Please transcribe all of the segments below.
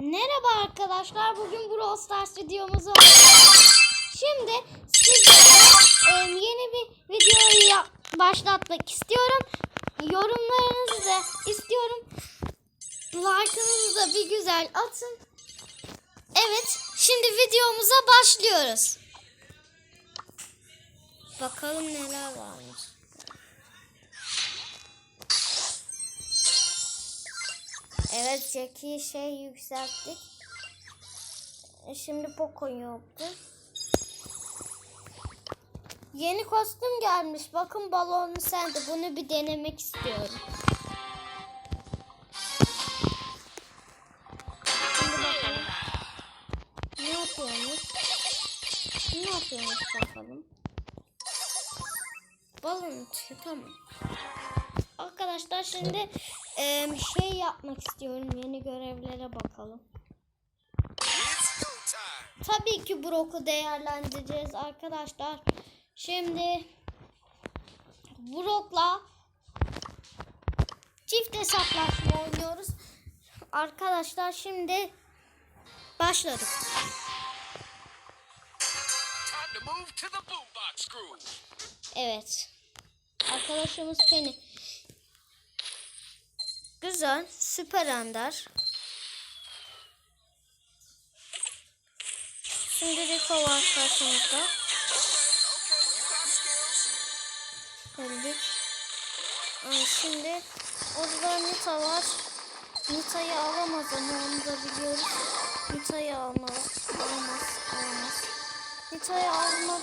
Merhaba arkadaşlar. Bugün Brawl Stars videomuzu. Şimdi sizlere yeni bir videoyu başlatmak istiyorum. Yorumlarınızı da istiyorum. Like'ınızı da bir güzel atın. Evet, şimdi videomuza başlıyoruz. Bakalım neler varmış. Evet Jack'i şey yükselttik. E, Şimdi Poco yoktu. Yeni kostüm gelmiş. Bakın balonlu sende. Bunu bir denemek istiyorum. Şimdi bakalım. Ne yapıyormuş? Ne yapıyormuş bakalım. Balon atıyor. Tamam. Arkadaşlar şimdi e, şey yapmak istiyorum. Yeni görevlere bakalım. Tabii ki Brock'u değerlendireceğiz arkadaşlar. Şimdi Brock'la çift hesaplaşma oynuyoruz. Arkadaşlar şimdi başladık. Evet. Arkadaşımız Penny. Güzel. Süper ender. Şimdi Rico var karşımızda. Öldük. Ay, şimdi orada Nita var. Nita'yı alamaz ama onu da biliyoruz. Nita'yı almaz. Alamaz. Alamaz. Nita'yı almaz.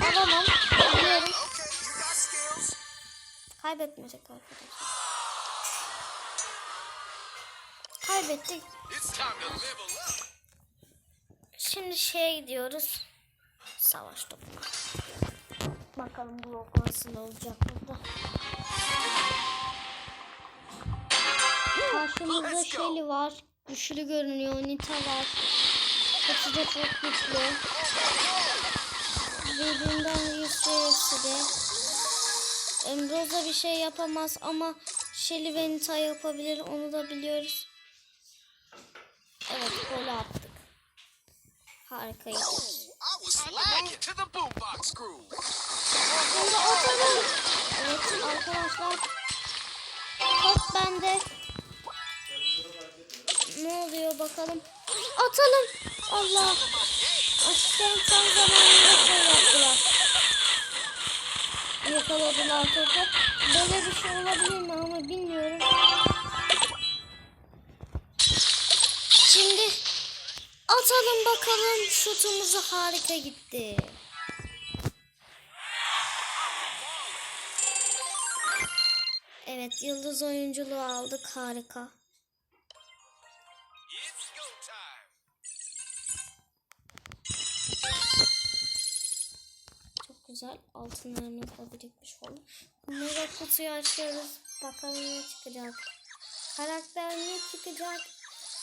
Ben alamam. Biliyorum. Kaybetmeyecek arkadaşlar. Kaybettik. Şimdi şeye gidiyoruz. Savaş topuna. Bakalım bu ok nasıl olacak burada. Karşımızda. Shelly var. Güçlü görünüyor. Nita var. De çok güçlü. Birbirinden hepsi de. Rosa bir şey yapamaz ama Shelly ve Nita yapabilir. Onu da biliyoruz. Evet gol attık. Groove. Şimdi atalım. Evet arkadaşlar. Top bende. Ne oluyor bakalım. Atalım. Allah. Asistan tam zamanında şey yaptılar. Yakaladılar topu. Böyle bir şey olabilir mi ama bilmiyorum. Şimdi atalım bakalım. Şutumuzu harika gitti. Evet yıldız oyunculuğu aldık harika. Güzel altınlarımız da birikmiş oldu. Mega kutuyu açıyoruz. Bakalım ne çıkacak. Karakter ne çıkacak?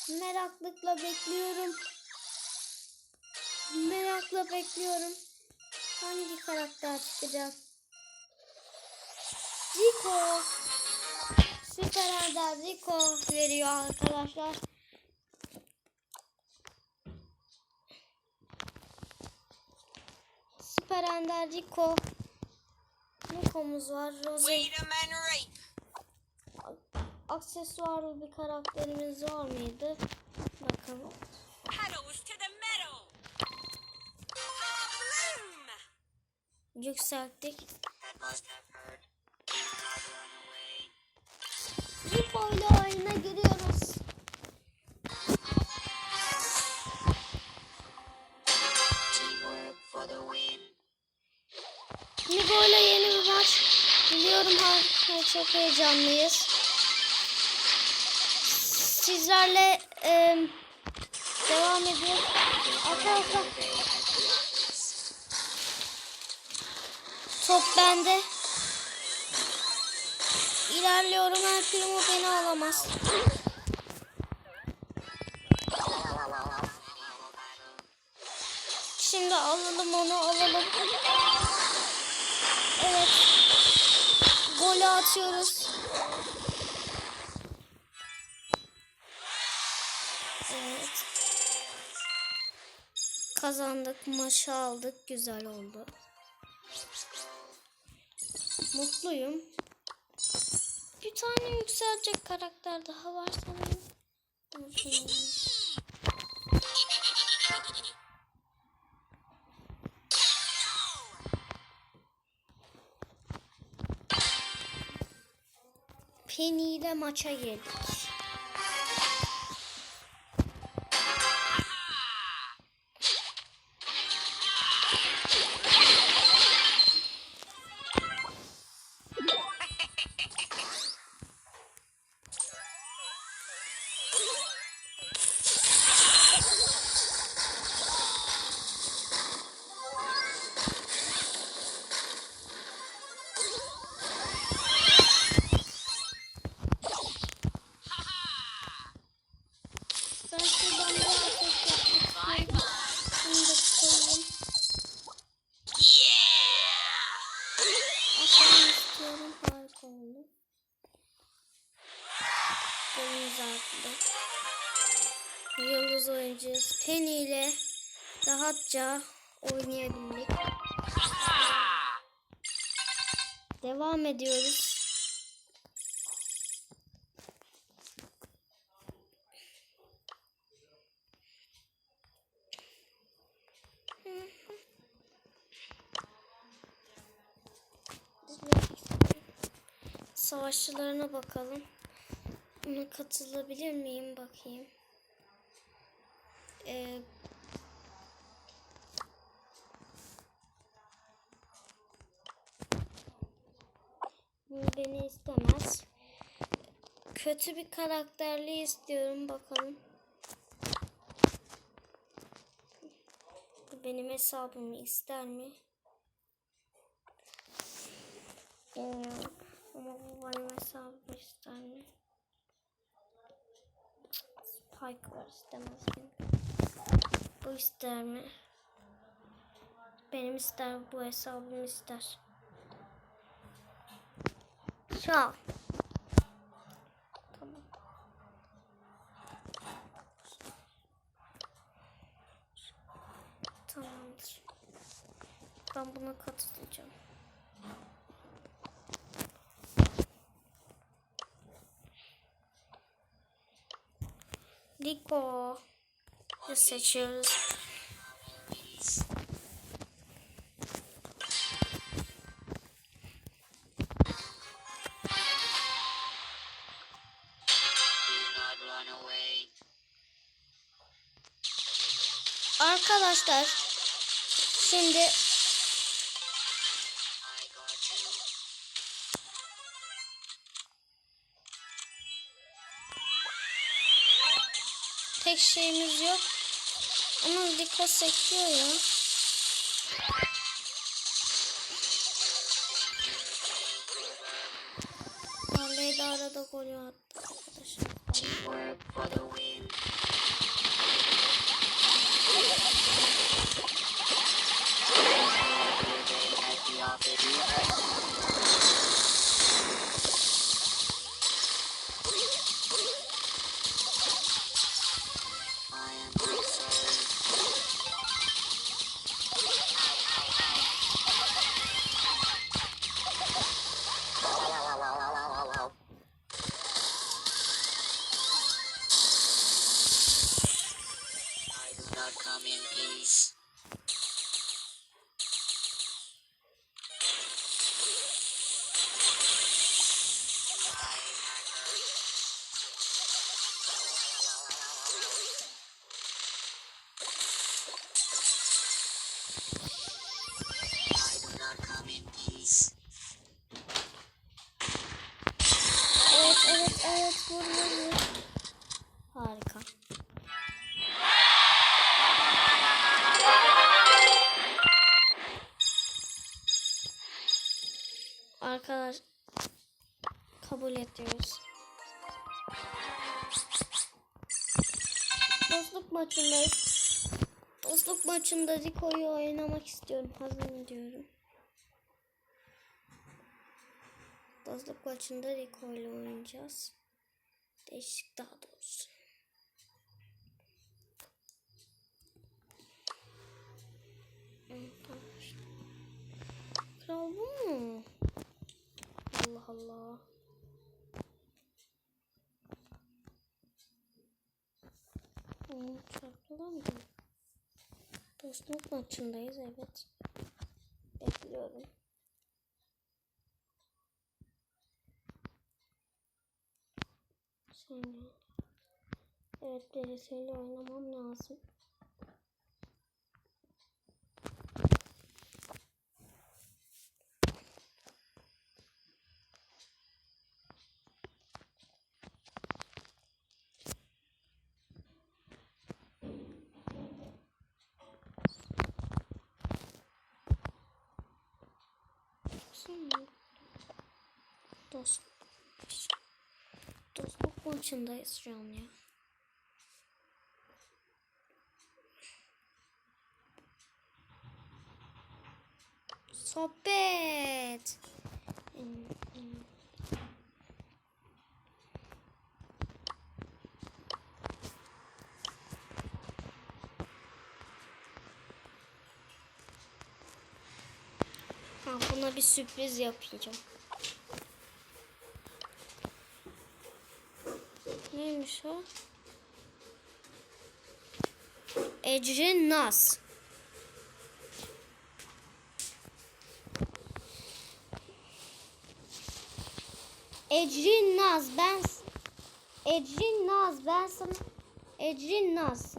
Meraklıkla bekliyorum. Merakla bekliyorum. Hangi karakter çıkacak? Rico. Süper Ender Rico veriyor arkadaşlar. Ender Rico. Rico'muz var. Rose aksesuarlı bir karakterimiz var mıydı? Bakalım. Yükselttik. Rico ile oyuna giriyoruz. Rico ile yeni bir maç. Biliyorum ha, çok heyecanlıyız. Sizlerle e, devam ediyoruz. Arkadaşlar top bende. İlerliyorum her primo beni alamaz. Şimdi alalım onu alalım. Evet. golü atıyoruz. Evet. Kazandık, maçı aldık. Güzel oldu. Mutluyum. Bir tane yükselecek karakter daha var sanırım. Penny ile maça girdik. Devam ediyoruz. Savaşçılarına bakalım. Buna katılabilir miyim bakayım. Ee, beni istemez. Kötü bir karakterli istiyorum bakalım. Benim hesabımı ister mi? Bilmiyorum. Ama bu benim hesabımı ister mi? Spike var istemez mi? Bu ister mi? Benim ister bu hesabımı ister. Tamam. Tamamdır. Ben buna katılacağım. Liko. seçiyoruz. Arkadaşlar şimdi tek şeyimiz yok. Ama Liko sekiyor ya. Vallahi de arada golü attı arkadaşlar. Maçında Rico'yu oynamak istiyorum. Hazır diyorum. Dostluk maçında Rico ile oynayacağız. Değişik daha doğrusu. Kral bu mu? Allah Allah. Hmm, çarpılamıyor. Dostluk maçındayız evet. Bekliyorum. Seni. Evet birisiyle oynamam lazım. Şimdi dost maçındayız şu ya. Sohbet. Ha, buna bir sürpriz yapacağım. Neymiş o? Ecrin Naz. Ecrin Naz ben Ecrin Naz ben sana Ecrin Naz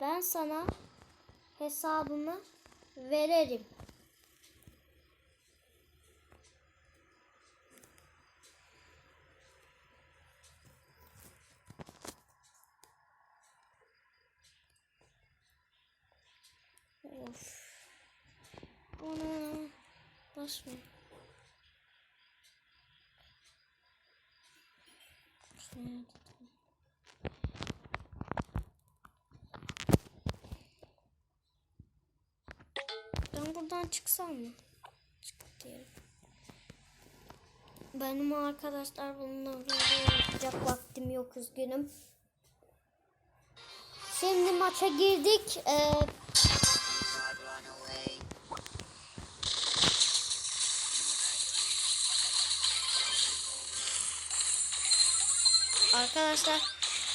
Ben sana hesabımı veririm. Buradan çıksam mı? Çık diyelim. Benim arkadaşlar bununla yapacak vaktim yok üzgünüm. Şimdi maça girdik. Ee, arkadaşlar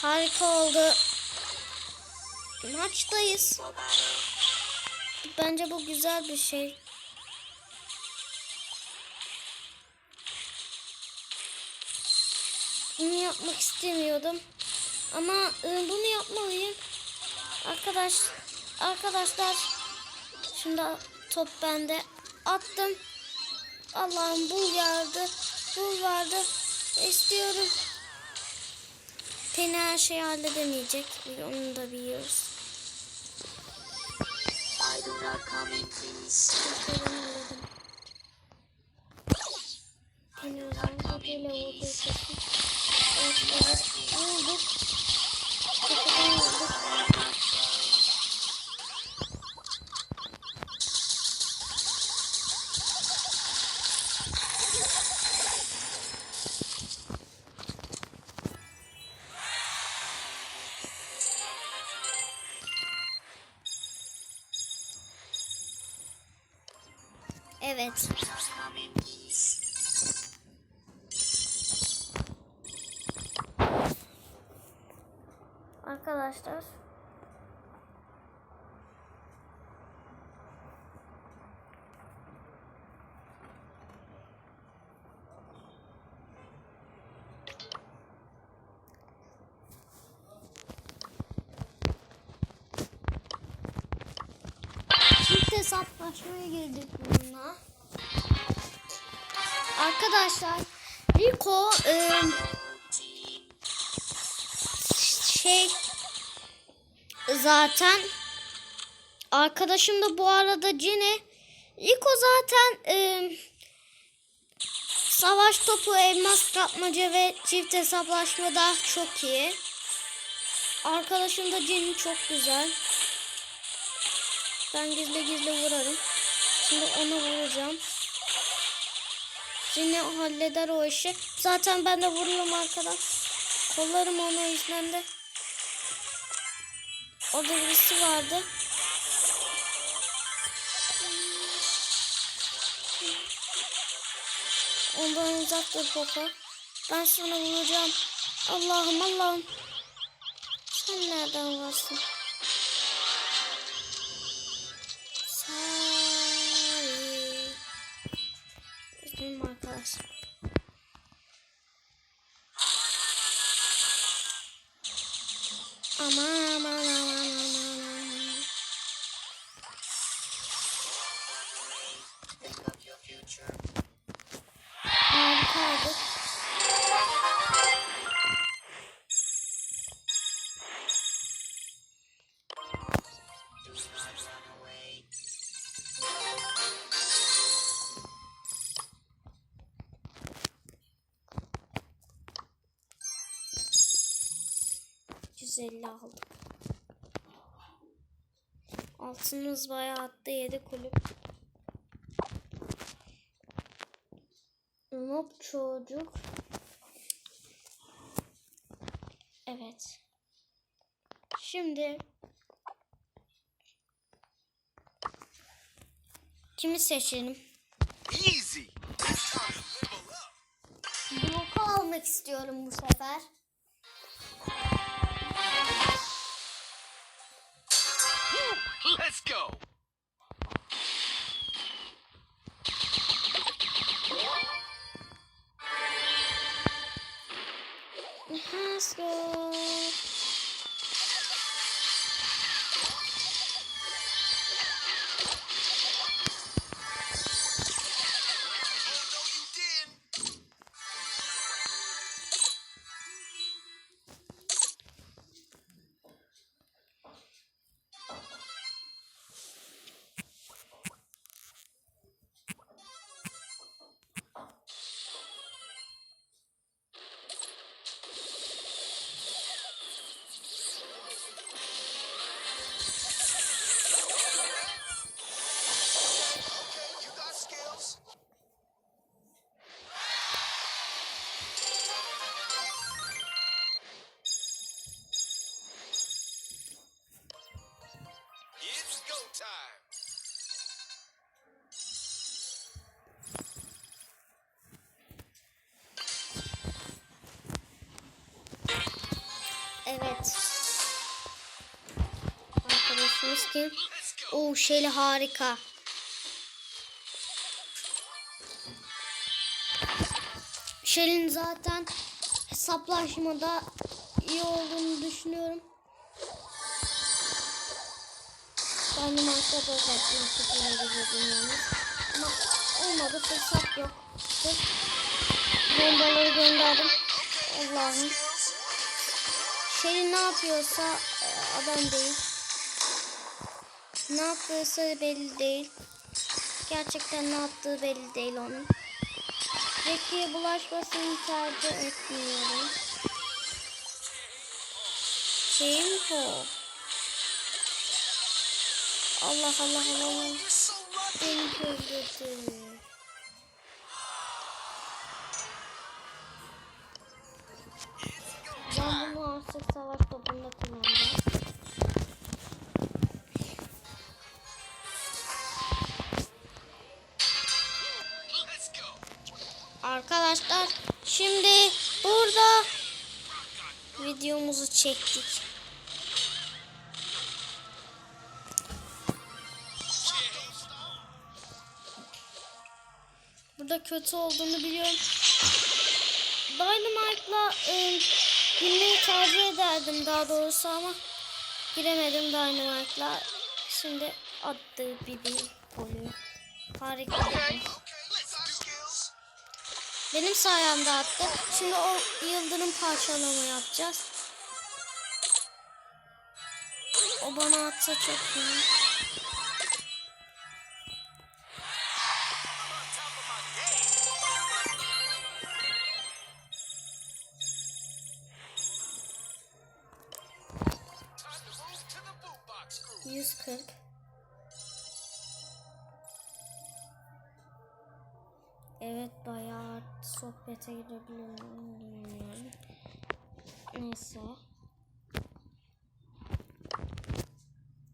harika oldu. Maçtayız. Bence bu güzel bir şey. Bunu yapmak istemiyordum. Ama e, bunu yapmalıyım. Arkadaş arkadaşlar şimdi top bende attım. Allah'ım bul geldi. Bul vardı. İstiyorum. Teni her şeyi halledemeyecek. Onu da biliyoruz. I do not come in peace. Vurdu. Evet. Vurduk. Kapıdan vurduk. Evet. Arkadaşlar. Hesaplaşmaya girdik bununla. Arkadaşlar Rico Team. şey zaten arkadaşım da bu arada Cine Rico zaten e, savaş topu, elmas kapmaca ve çift hesaplaşmada çok iyi. Arkadaşım da Cin çok güzel. Ben gizli gizli vurarım. Şimdi onu vuracağım. Yine halleder o işi. Zaten ben de vuruyorum arkadan. Kollarım onu yüzden de. Orada birisi vardı. Ondan uzak dur Poco. Ben sana vuracağım. Allah'ım Allah'ım. Sen nereden varsın? Üzgünüm %150 aldık. Altınımız bayağı attı. 7 kulüp. Noob çocuk. Evet. Şimdi kimi seçelim? Easy. Bloku almak istiyorum bu sefer. Go. Oo Şeli harika. Şeli'nin zaten hesaplaşmada iyi olduğunu düşünüyorum. Da zaten sıfırına gidiyordum yalnız. Ama olmadı fırsat yok. Bombaları gönderdim. Allah'ım. Şeli ne yapıyorsa e, adam değil. Ne yaptıysa belli değil. Gerçekten ne yaptığı belli değil onun. Zeki'ye bulaşmasını tercih etmiyorum. Tempo. Allah Allah Allah Allah. Beni öldürdü. Ben bunu artık savaş topunda kullanacağım. Videomuzu çektik. Burada kötü olduğunu biliyorum. Dynamite'la e, girmeyi tercih ederdim daha doğrusu ama giremedim Dynamite'la. Şimdi attığı bir bir oluyor. Harika. Okay. Benim sayemde attı. Şimdi o yıldırım parçalama yapacağız. O bana atsa çok iyi. Sohbete girebilirim bilmiyorum. Neyse.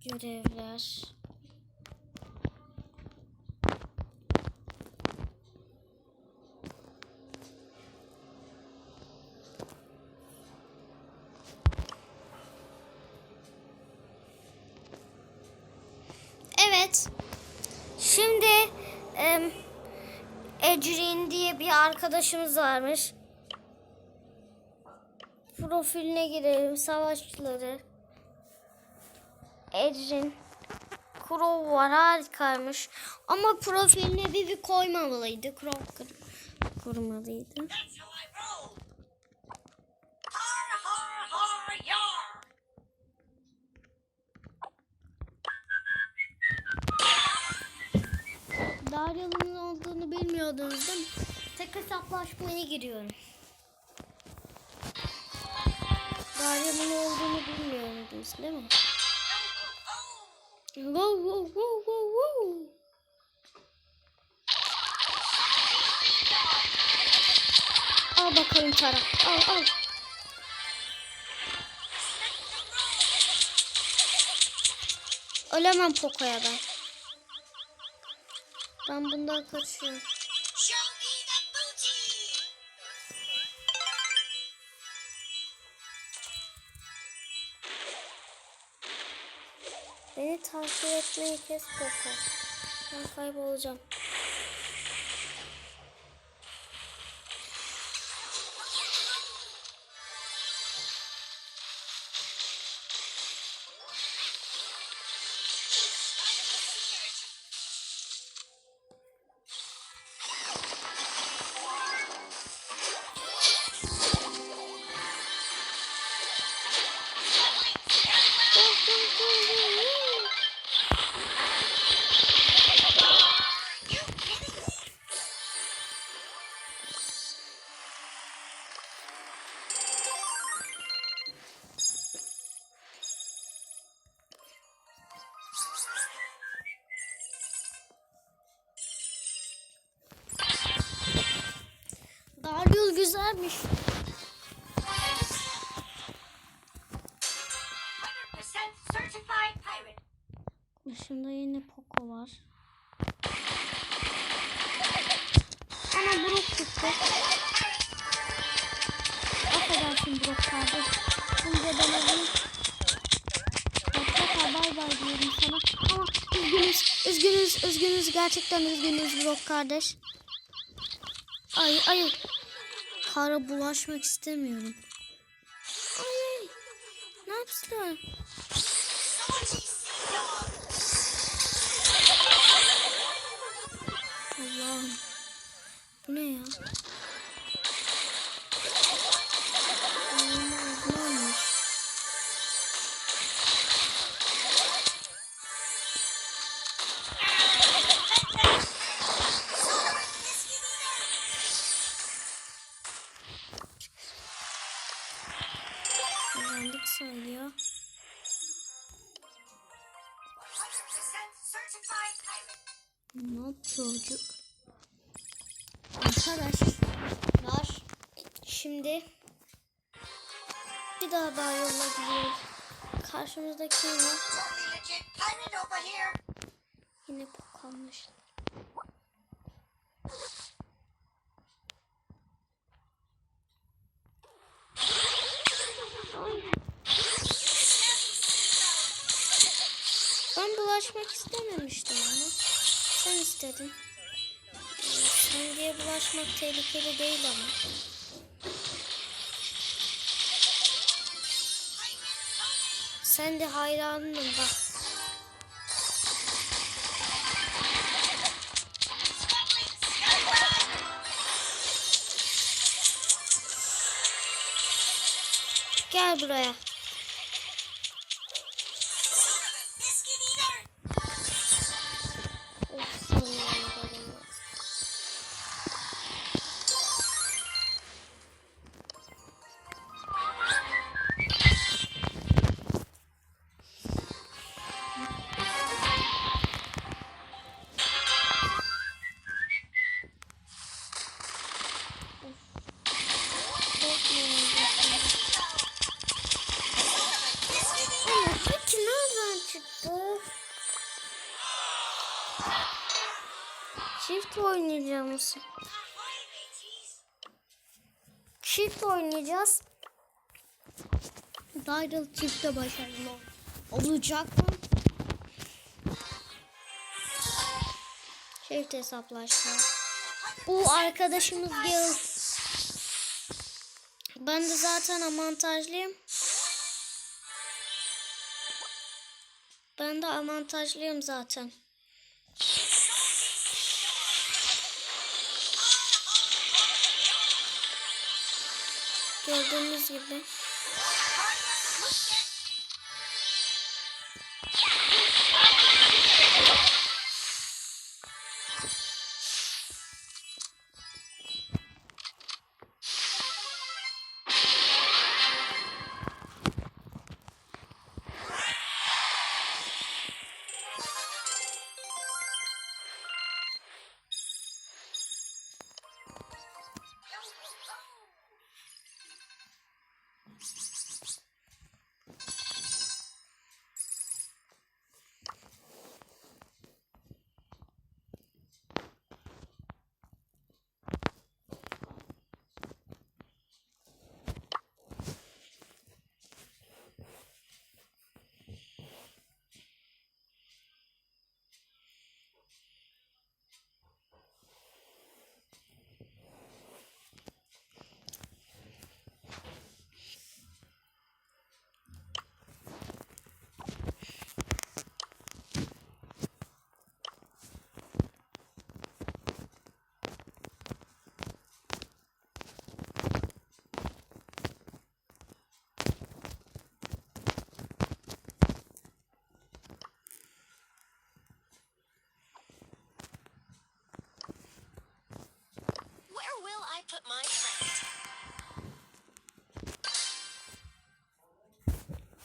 Görevler. Evet. Şimdi em, Ecrin diye bir arkadaşımız varmış. Profiline girelim. Savaşçıları. Ecrin. Crow var harikaymış. Ama profiline bir bir koymamalıydı. Crow kır- kurmalıydı. Bilmiyordunuz değil mi? Tek hesaplaşmaya giriyorum. Daryalı'nın olduğunu bilmiyordunuz değil mi? Wow wow wow wow wow. Al bakalım Tara. Al al. Ölemem Poco'ya ben. Ben bundan kaçıyorum. Takip etmeyi kes Poco. Ben kaybolacağım. Daryl güzelmiş. 100% certified pirate. Başımda yine Poco var. Ana Brook çıktı. Affedersin Brook kardeş. Ben alayım. Mutlaka bay bay diyorum sana. Ama üzgünüz, üzgünüz, üzgünüz. Gerçekten üzgünüz Brook kardeş. Ay, ay. Kara bulaşmak istemiyorum. Ay, ne yapsın? Allah'ım. Bu ne ya? Karşımızda kim var? Yine pokanmış. Ben bulaşmak istememiştim ama sen istedin. Sen diye bulaşmak tehlikeli değil ama. Sen de hayranım bak. Gel buraya. Çift oynayacağız. Daryl çifte başarılı olacak mı? Çift hesaplaşma. Bu arkadaşımız Gil. Ben de zaten avantajlıyım. Ben de avantajlıyım zaten. Gördüğünüz gibi.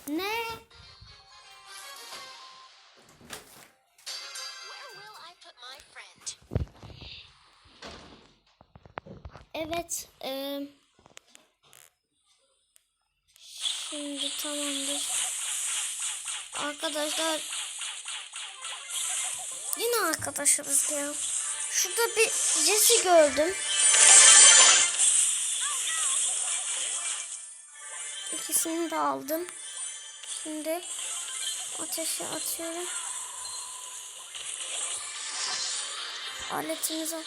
Ne? Where will I put my friend? Evet. eee, şimdi tamamdır. Arkadaşlar. Yine arkadaşımız ya. Şurada bir Jesse gördüm. İkisini de aldım. Şimdi ateşe atıyorum. Aletimize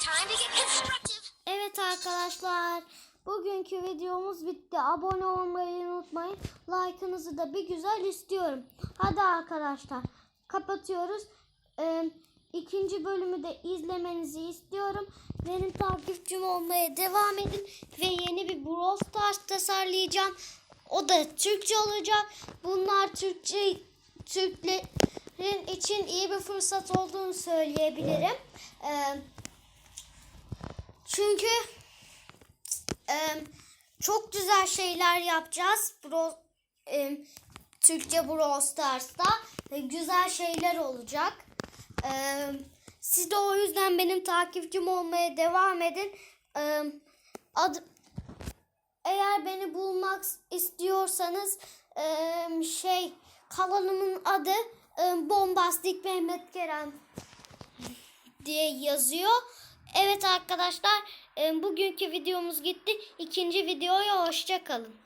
Time to get constructive. Evet arkadaşlar. Bugünkü videomuz bitti. Abone olmayı unutmayın. Like'ınızı da bir güzel istiyorum. Hadi arkadaşlar. Kapatıyoruz. Ee, ikinci bölümü de izlemenizi istiyorum. Benim takipçim olmaya devam edin. Ve yeni bir Brawl Stars tasarlayacağım. O da Türkçe olacak. Bunlar Türkçe Türklerin için iyi bir fırsat olduğunu söyleyebilirim. Ee, çünkü çok güzel şeyler yapacağız. Türkçe Brawl Stars'ta E, güzel şeyler olacak. E, siz de o yüzden benim takipçim olmaya devam edin. E, ad, eğer beni bulmak istiyorsanız e, şey kanalımın adı e, Bombastik Mehmet Kerem diye yazıyor. Evet arkadaşlar e, bugünkü videomuz gitti. İkinci videoya hoşça kalın.